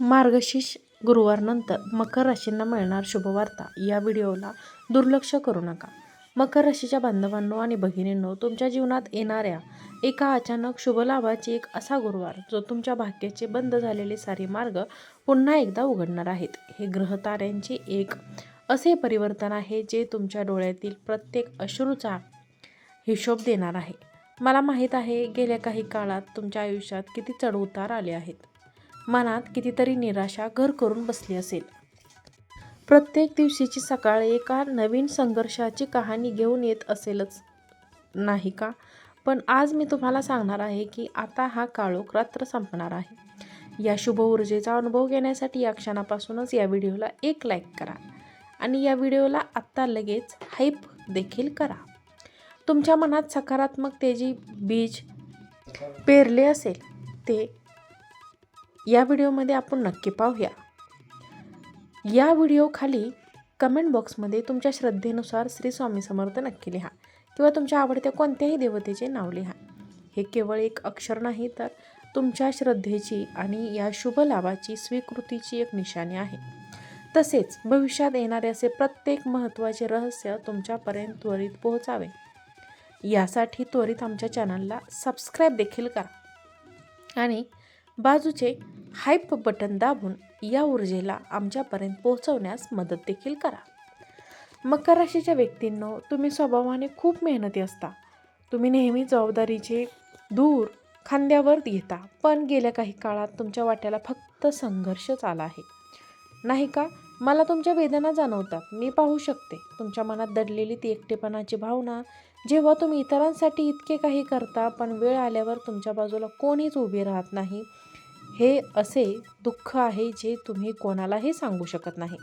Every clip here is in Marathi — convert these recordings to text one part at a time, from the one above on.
मार्गशीर्ष गुरुवारनंतर मकर राशींना मिळणार शुभवार्ता. या व्हिडिओला दुर्लक्ष करू नका. मकर राशीच्या बांधवांनो आणि भगिनींनो तुमच्या जीवनात येणाऱ्या एका अचानक शुभलाभाची एक असा गुरुवार जो तुमच्या भाग्याचे बंद झालेले सारे मार्ग पुन्हा एकदा उघडणार आहेत. हे ग्रहताऱ्यांचे एक असे परिवर्तन आहे जे तुमच्या डोळ्यातील प्रत्येक अश्रूचा हिशोब देणार आहे. मला माहीत आहे गेल्या काही काळात तुमच्या आयुष्यात किती चढउतार आले आहेत. मनात कितीतरी निराशा घर करून बसली असेल. प्रत्येक दिवशीची सकाळ एका नवीन संघर्षाची कहाणी घेऊन येत असेलच नाही का? पण आज मी तुम्हाला सांगणार आहे की आता हा काळोख रात्र संपणार आहे. या शुभ ऊर्जेचा अनुभव घेण्यासाठी या क्षणापासूनच या व्हिडिओला एक लाईक करा आणि या व्हिडिओला आत्ता लगेच हाईप देखील करा. तुमच्या मनात सकारात्मकतेची बीज पेरले असेल ते या व्हिडिओमध्ये आपण नक्की पाहूया. या व्हिडिओ खाली कमेंट बॉक्समध्ये तुमच्या श्रद्धेनुसार श्री स्वामी समर्थ नक्की लिहा किंवा तुमच्या आवडत्या कोणत्याही देवतेचे नाव लिहा. हे केवळ एक अक्षर नाही तर तुमच्या श्रद्धेची आणि या शुभ लाभाची स्वीकृतीची एक निशाणी आहे. तसेच भविष्यात येणारे असे प्रत्येक महत्त्वाचे रहस्य तुमच्यापर्यंत त्वरित पोहोचावे. यासाठी त्वरित आमच्या चॅनलला सबस्क्राईब देखील करा. आणि बाजूचे हाईप बटन दाबून या ऊर्जेला आमच्यापर्यंत पोहोचवण्यास मदत देखील करा. मकर राशीच्या व्यक्तींनो तुम्ही स्वभावाने खूप मेहनती असता. तुम्ही नेहमी जबाबदारीचे दूर खांद्यावर घेता पण गेल्या काही काळात तुमच्या वाट्याला फक्त संघर्षच आला आहे. नाही का? मला तुमच्या वेदना जाणवतात मी पाहू शकते. तुमच्या मनात दडलेली ती एकटेपणाची भावना जेव्हा तुम्ही इतरांसाठी इतके काही करता पण वेळ आल्यावर तुमच्या बाजूला कोणीच उभे राहत नाही हे असे दुःख आहे जे तुम्ही कोणालाही सांगू शकत नाही.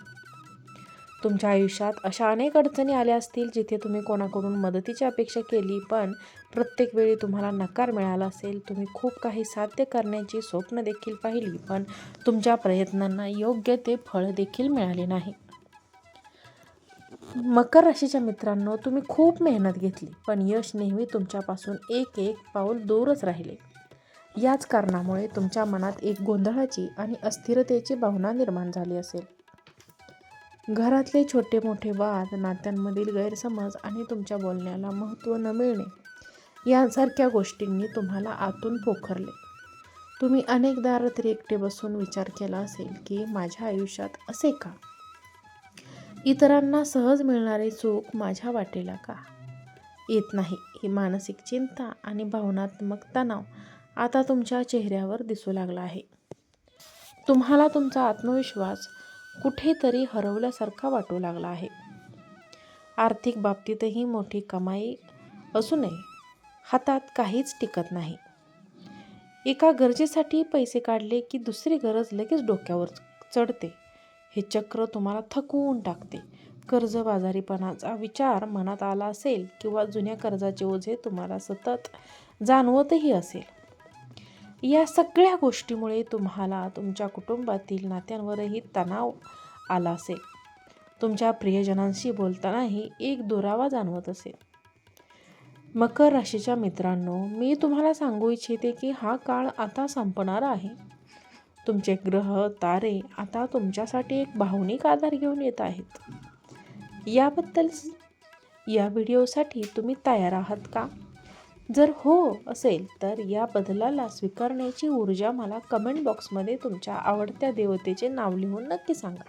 तुमच्या आयुष्यात अशा अनेक अडचणी आल्या असतील जिथे तुम्ही कोणाकडून मदतीची अपेक्षा केली पण प्रत्येक वेळी तुम्हाला नकार मिळाला असेल तुम्ही खूप काही साध्य करण्याची स्वप्न देखील पाहिली पण तुमच्या प्रयत्नांना योग्य ते फळ देखील मिळाले नाही. मकर राशीच्या मित्रांनो तुम्ही खूप मेहनत घेतली पण यश नेहमी तुमच्यापासून एक एक पाऊल दूरच राहिले. याच कारणामुळे तुमच्या मनात एक गोंधळाची आणि अस्थिरतेची भावना निर्माण झाली असेल. घरातले छोटे मोठे वाद नात्यांमधील गैरसमज आणि तुमच्या बोलण्याला महत्त्व न मिळणे यांसारख्या गोष्टींनी तुम्हाला आतून पोखरले. तुम्ही अनेकदा रात्री एकटे बसून विचार केला असेल की माझ्या आयुष्यात असे का? इतरांना सहज मिळणारे चूक माझ्या वाटेला का? येत नाही ही मानसिक चिंता आणि भावनात्मक तणाव आता तुमच्या चेहऱ्यावर दिसू लागला आहे. तुम्हाला तुमचा आत्मविश्वास कुठेतरी हरवल्यासारखा वाटू लागला आहे. आर्थिक बाबतीतही मोठी कमाई असू नये. हातात काहीच टिकत नाही. एका गरजेसाठी पैसे काढले की दुसरी गरज लगेच डोक्यावर चढते. हे चक्र तुम्हाला थकवून टाकते. कर्जबाजारीपणाचा विचार मनात आला असेल किंवा जुन्या कर्जाचे ओझे तुम्हाला सतत जाणवतही असेल. या सगळ्या गोष्टीमुळे तुम्हाला तुमच्या कुटुंबातील नात्यांवरही तणाव आला असेल. तुमच्या प्रियजनांशी बोलतानाही एक दुरावा जाणवत असेल. मकर राशीच्या मित्रांनो मी तुम्हाला सांगू इच्छिते की हा काळ आता संपणार आहे. तुमचे ग्रह तारे आता तुमच्यासाठी एक भावनिक आधार घेऊन येत आहेत. याबद्दल या व्हिडिओसाठी तुम्ही तयार आहात का? जर हो असेल तर या बदलाला स्वीकारण्याची ऊर्जा मला कमेंट बॉक्समध्ये तुमच्या आवडत्या देवतेचे नाव लिहून नक्की सांगा.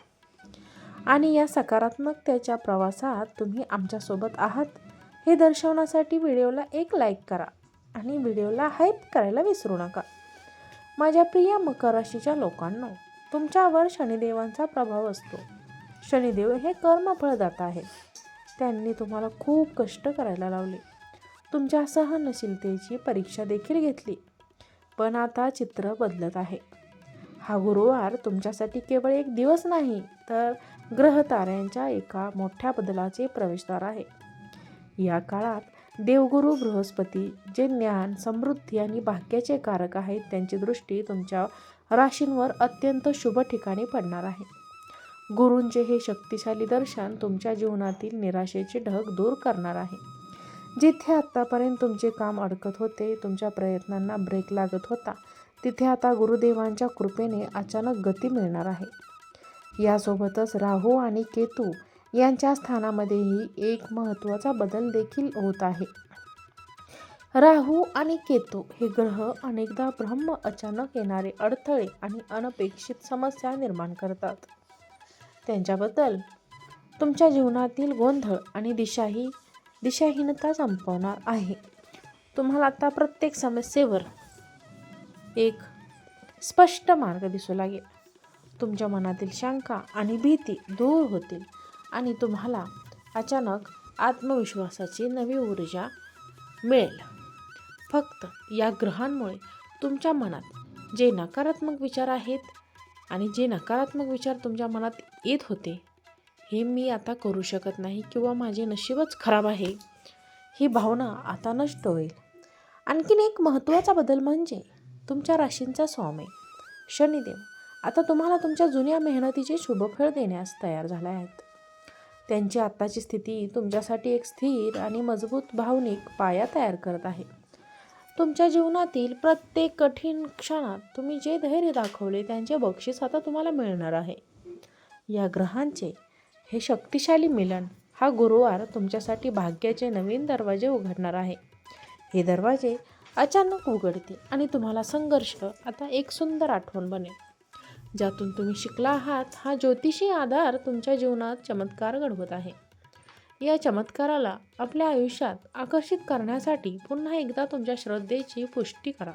आणि या सकारात्मकतेच्या प्रवासात तुम्ही आमच्यासोबत आहात. हे दर्शवण्यासाठी व्हिडिओला एक लाईक करा आणि व्हिडिओला हाईप करायला विसरू नका. माझ्या प्रिय मकर राशीच्या लोकांनो तुमच्यावर शनिदेवांचा प्रभाव असतो. शनिदेव हे कर्मफळदाता आहेत. त्यांनी तुम्हाला खूप कष्ट करायला लावले. तुमच्या सहनशीलतेची परीक्षा देखील घेतली. पण आता चित्र बदलत आहे. हा गुरुवार तुमच्यासाठी केवळ एक दिवस नाही तर ग्रह ताऱ्यांच्या एका मोठ्या बदलाचे प्रवेशद्वार आहे. या काळात देवगुरु बृहस्पती जे ज्ञान समृद्धी आणि भाग्याचे कारक आहेत त्यांची दृष्टी तुमच्या राशींवर अत्यंत शुभ ठिकाणी पडणार आहे. गुरूंचे हे शक्तिशाली दर्शन तुमच्या जीवनातील निराशेचे ढग दूर करणार आहे. जिथे आत्तापर्यंत तुमचे काम अडकत होते तुमच्या प्रयत्नांना ब्रेक लागत होता तिथे आता गुरुदेवांच्या कृपेने अचानक गती मिळणार आहे. यासोबतच राहू आणि केतू यांच्या स्थानामध्येही एक महत्त्वाचा बदल देखील होत आहे. राहू आणि केतू हे ग्रह अनेकदा ब्रह्म अचानक येणारे अडथळे आणि अनपेक्षित समस्या निर्माण करतात. त्यांच्याबद्दल तुमच्या जीवनातील गोंधळ आणि दिशाही दिशाहीनता संपवणार आहे. तुम्हाला आता प्रत्येक समस्येवर एक स्पष्ट मार्ग दिसू लागेल. तुमच्या मनातील शंका आणि भीती दूर होतील आणि तुम्हाला अचानक आत्मविश्वासाची नवी ऊर्जा मिळेल. फक्त या ग्रहांमुळे तुमच्या मनात जे नकारात्मक विचार आहेत आणि जे नकारात्मक विचार तुमच्या मनात येत होते हे मी आता करू शकत नाही किंवा माझे नशीबच खराब आहे ही भावना आता नष्ट होईल. आणखीन एक महत्त्वाचा बदल म्हणजे तुमच्या राशींचा स्वामी. शनिदेव आता तुम्हाला तुमच्या जुन्या मेहनतीचे शुभफळ देण्यास तयार झाले आहेत. त्यांची आत्ताची स्थिती तुमच्यासाठी एक स्थिर आणि मजबूत भावनिक पाया तयार करत आहे. तुमच्या जीवनातील प्रत्येक कठीण क्षणात तुम्ही जे धैर्य दाखवले त्यांचे बक्षीस आता तुम्हाला मिळणार आहे. या ग्रहांचे हे शक्तिशाली मिलन हा गुरुवार तुमच्यासाठी भाग्याचे नवीन दरवाजे उघडणार आहे. हे दरवाजे अचानक उघडतील आणि तुम्हाला संघर्ष आता एक सुंदर आठवण बनेल. ज्यातून तुम्ही शिकला आहात हा ज्योतिषी आधार तुमच्या जीवनात चमत्कार घडवत आहे. या चमत्काराला आपल्या आयुष्यात आकर्षित करण्यासाठी पुन्हा एकदा तुमच्या श्रद्धेची पुष्टी करा.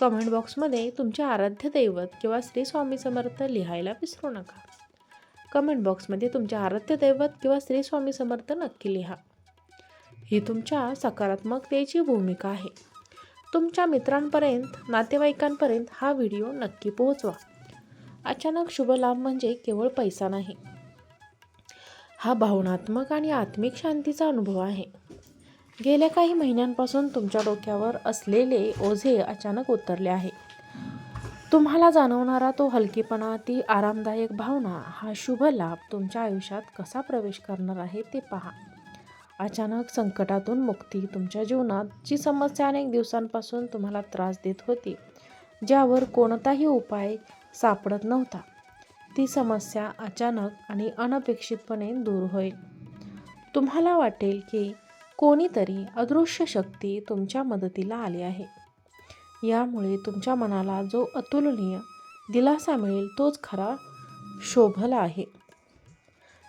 कमेंट बॉक्समध्ये तुमचे आराध्य दैवत किंवा श्री स्वामी समर्थ लिहायला विसरू नका. कमेंट बॉक्समध्ये तुमचे आराध्य दैवत किंवा श्री स्वामी समर्थ नक्की लिहा. ही तुमच्या सकारात्मकतेची भूमिका आहे. तुमच्या मित्रांपर्यंत नातेवाईकांपर्यंत हा व्हिडिओ नक्की पोहोचवा. अचानक शुभ लाभ म्हणजे केवळ पैसा नाही. हा भावनात्मक आणि आत्मिक शांतीचा अनुभव आहे. गेल्या काही महिन्यांपासून तुमच्या डोक्यावर असलेले ओझे अचानक उतरले आहे. तुम्हाला जाणवणारा तो हलकीपणा ती आरामदायक भावना हा शुभ लाभ तुमच्या आयुष्यात कसा प्रवेश करणार आहे ते पहा. अचानक संकटातून मुक्ती तुमच्या जीवनात जी समस्या अनेक दिवसांपासून तुम्हाला त्रास देत होती ज्यावर कोणताही उपाय सापडत नव्हता. ती समस्या अचानक आणि अनपेक्षितपणे दूर होईल. तुम्हाला वाटेल की कोणीतरी अदृश्य शक्ती तुमच्या मदतीला आली आहे. यामुळे तुमच्या मनाला जो अतुलनीय दिलासा मिळेल तोच खरा शोभला आहे.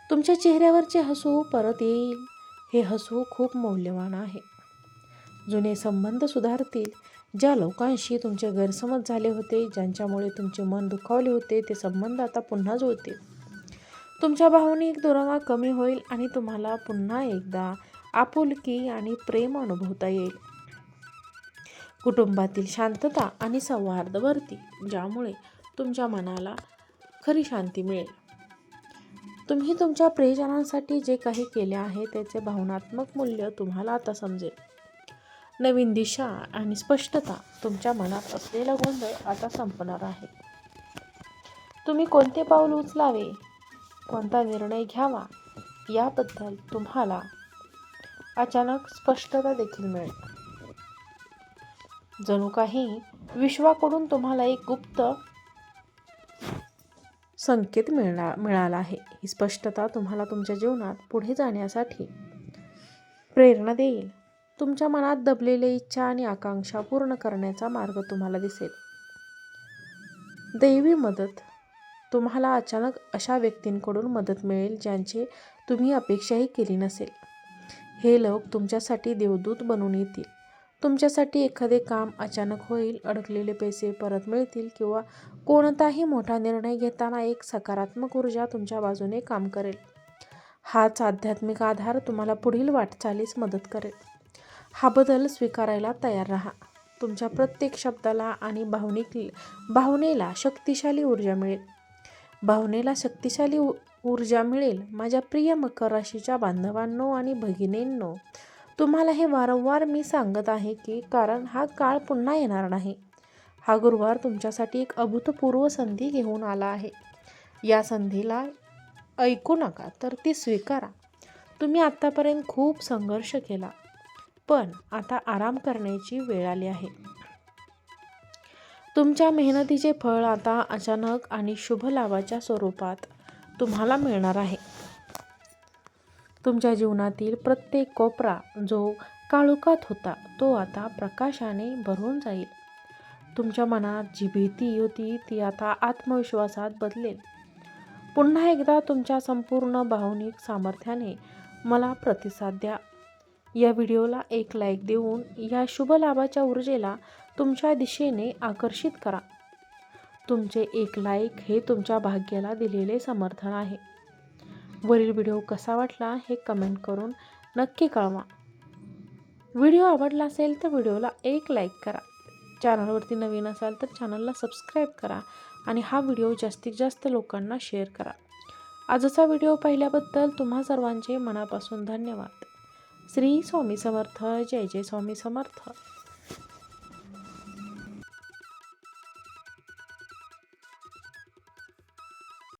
तुमच्या चेहऱ्यावरचे हसू परत येईल हे हसू खूप मौल्यवान आहे. जुने संबंध सुधारतील ज्या लोकांशी तुमचे गैरसमज झाले होते ज्यांच्यामुळे तुमचे मन दुखावले होते ते संबंध आता पुन्हा जुळतील. तुमच्या भावनिक दुरावा कमी होईल आणि तुम्हाला पुन्हा एकदा आपुलकी आणि प्रेम अनुभवता येईल. कुटुंबातील शांतता आणि सौहार्द भरतील ज्यामुळे तुमच्या मनाला खरी शांती मिळेल. तुम्ही तुमच्या प्रियजनांसाठी जे काही केले आहे त्याचे भावनात्मक मूल्य तुम्हाला आता समजेल. नवीन दिशा आणि स्पष्टता तुमच्या मनात असलेला गोंधळ आता संपणार आहे. तुम्ही कोणते पाऊल उचलावे? कोणता निर्णय घ्यावा? याबद्दल तुम्हाला अचानक स्पष्टता देखील मिळेल. जणू काही विश्वाकडून तुम्हाला एक गुप्त संकेत मिळणार मिळाला आहे. ही स्पष्टता तुम्हाला तुमच्या जीवनात पुढे जाण्यासाठी प्रेरणा देईल. तुमच्या मनात दबलेल्या इच्छा आणि आकांक्षा पूर्ण करण्याचा मार्ग तुम्हाला दिसेल. दैवी मदत. तुम्हाला अचानक अशा व्यक्तींकडून मदत मिळेल ज्यांचे तुम्ही अपेक्षाही केली नसेल. हे लोक तुमच्यासाठी देवदूत बनून येतील. तुमच्यासाठी एखादे काम अचानक होईल अडकलेले पैसे परत मिळतील किंवा कोणताही मोठा निर्णय घेताना एक सकारात्मक ऊर्जा तुमच्या बाजूने काम करेल. हाच आध्यात्मिक आधार तुम्हाला पुढील वाटचालीस मदत करेल. हा बदल स्वीकारायला तयार राहा. तुमच्या प्रत्येक शब्दाला आणि भावनिक भावनेला शक्तिशाली ऊर्जा मिळेल. भावनेला शक्तिशाली ऊर्जा मिळेल माझ्या प्रिय मकर राशीच्या बांधवांनो आणि भगिनींनो. तुम्हाला हे वारंवार मी सांगत आहे की कारण हा काळ पुन्हा येणार नाही. हा गुरुवार तुमच्यासाठी एक अभूतपूर्व संधी घेऊन आला आहे. या संधीला ऐकू नका तर ती स्वीकारा. तुम्ही आत्तापर्यंत खूप संघर्ष केला पण आता आराम करण्याची वेळ आली आहे. तुमच्या मेहनतीचे फळ आता अचानक आणि शुभ लाभाच्या स्वरूपात तुम्हाला मिळणार आहे. तुमच्या जीवनातील प्रत्येक कोपरा जो काळोखात होता तो आता प्रकाशाने भरून जाईल. तुमच्या मनात जी भीती होती ती आता आत्मविश्वासात बदलेल. पुन्हा एकदा तुमच्या संपूर्ण भावनिक सामर्थ्याने मला प्रतिसाद द्या. या व्हिडिओला एक लाईक देऊन या शुभ लाभाच्या ऊर्जेला तुमच्या दिशेने आकर्षित करा. तुमचे एक लाईक हे तुमच्या भाग्याला दिलेले समर्थन आहे. वरील व्हिडिओ कसा वाटला हे कमेंट करून नक्की कळवा. व्हिडिओ आवडला असेल तर व्हिडिओला एक लाईक करा. चॅनलवरती नवीन असाल तर चॅनलला सबस्क्राईब करा आणि हा व्हिडिओ जास्तीत जास्त लोकांना शेअर करा. आजचा व्हिडिओ पाहिल्याबद्दल तुम्हा सर्वांचे मनापासून धन्यवाद. श्री स्वामी समर्थ जय जय स्वामी समर्थ.